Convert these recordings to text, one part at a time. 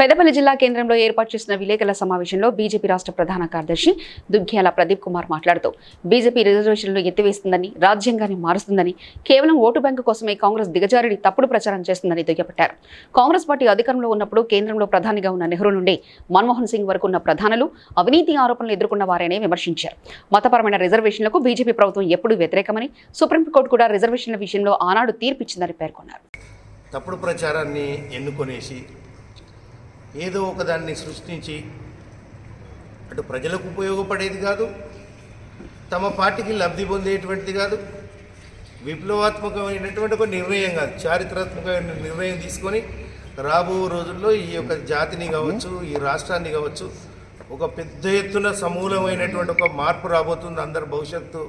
పెద్దపల్లి జిల్లా కేంద్రంలో ఏర్పాటు చేసిన విలేకరుల సమావేశంలో బీజేపీ రాష్ట్ర ప్రధాన కార్యదర్శి దుగ్గ్యాల ప్రదీప్ కుమార్ మాట్లాడుతూ బీజేపీ రిజర్వేషన్లు ఎత్తివేస్తుందని రాజ్యాంగాన్ని మారుస్తుందని కేవలం ఓటు బ్యాంకు కోసమే కాంగ్రెస్ దిగజారిడి తప్పుడు ప్రచారం చేస్తుందని దుయ్యబట్టారు. కాంగ్రెస్ పార్టీ అధికారంలో ఉన్నప్పుడు కేంద్రంలో ప్రధానిగా ఉన్న నెహ్రూ నుండి మన్మోహన్ సింగ్ వరకు ఉన్న ప్రధానులు అవినీతి ఆరోపణలు ఎదుర్కొన్న వారనే విమర్శించారు. మతపరమైన రిజర్వేషన్లకు బీజేపీ ప్రభుత్వం ఎప్పుడూ వ్యతిరేకమని సుప్రీంకోర్టు కూడా రిజర్వేషన్ల విషయంలో ఆనాడు తీర్పిచ్చిందని పేర్కొన్నారు. తప్పుడు ప్రచారాన్ని ఎన్నుకొనేసి ఏదో ఒకదాన్ని సృష్టించి అటు ప్రజలకు ఉపయోగపడేది కాదు తమ పార్టీకి లబ్ధి పొందేటువంటిది కాదు విప్లవాత్మకమైనటువంటి ఒక నిర్ణయం కాదు చారిత్రాత్మకమైన నిర్ణయం తీసుకొని రాబో రోజుల్లో ఈ యొక్క జాతిని కావచ్చు ఈ రాష్ట్రాన్ని కావచ్చు ఒక పెద్ద ఎత్తున సమూలమైనటువంటి ఒక మార్పు రాబోతుంది అందరి భవిష్యత్తు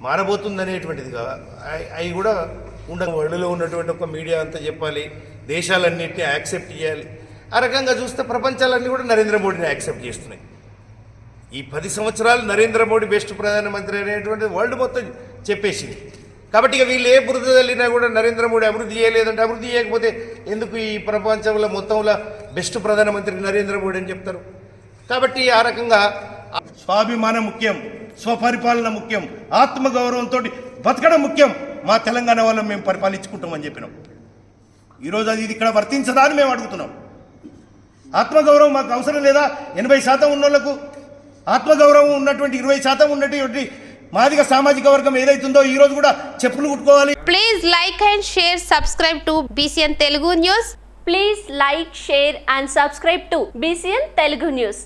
మారబోతుంది అనేటువంటిది అవి అవి కూడా ఉండ వరల్డ్లో ఉన్నటువంటి ఒక మీడియా అంతా చెప్పాలి దేశాలన్నింటినీ యాక్సెప్ట్ చేయాలి ఆ రకంగా చూస్తే ప్రపంచాలన్నీ కూడా నరేంద్ర మోడీని యాక్సెప్ట్ చేస్తున్నాయి. ఈ పది సంవత్సరాలు నరేంద్ర మోడీ బెస్ట్ ప్రధానమంత్రి అనేటువంటి వరల్డ్ మొత్తం చెప్పేసింది. కాబట్టి ఇక వీళ్ళు ఏ బురద తల్లినా కూడా నరేంద్ర మోడీ అభివృద్ధి చేయలేదంటే అభివృద్ధి చేయకపోతే ఎందుకు ఈ ప్రపంచంలో మొత్తంలో బెస్ట్ ప్రధానమంత్రి నరేంద్ర మోడీ అని చెప్తారు? కాబట్టి ఆ రకంగా స్వాభిమానం ముఖ్యం స్వపరిపాలన ముఖ్యం ఆత్మగౌరవంతో బతకడం ముఖ్యం. మా తెలంగాణ వాళ్ళం మేము పరిపాలించుకుంటామని చెప్పినాం. ఈరోజు అది ఇది ఇక్కడ వర్తించదా అని మేము అడుగుతున్నాం. ఆత్మగౌరవం మాకు అవసరం లేదా? ఎనభై శాతం ఉన్నోళ్ళకు ఆత్మగౌరవం ఉన్నటువంటి ఇరవై శాతం ఉన్నటువంటి మాదిక సామాజిక వర్గం ఏదైతుందో ఈ రోజు కూడా చెప్పులు కుట్టుకోవాలి. Please like and share subscribe to BCN Telugu news please like share and subscribe to BCN Telugu news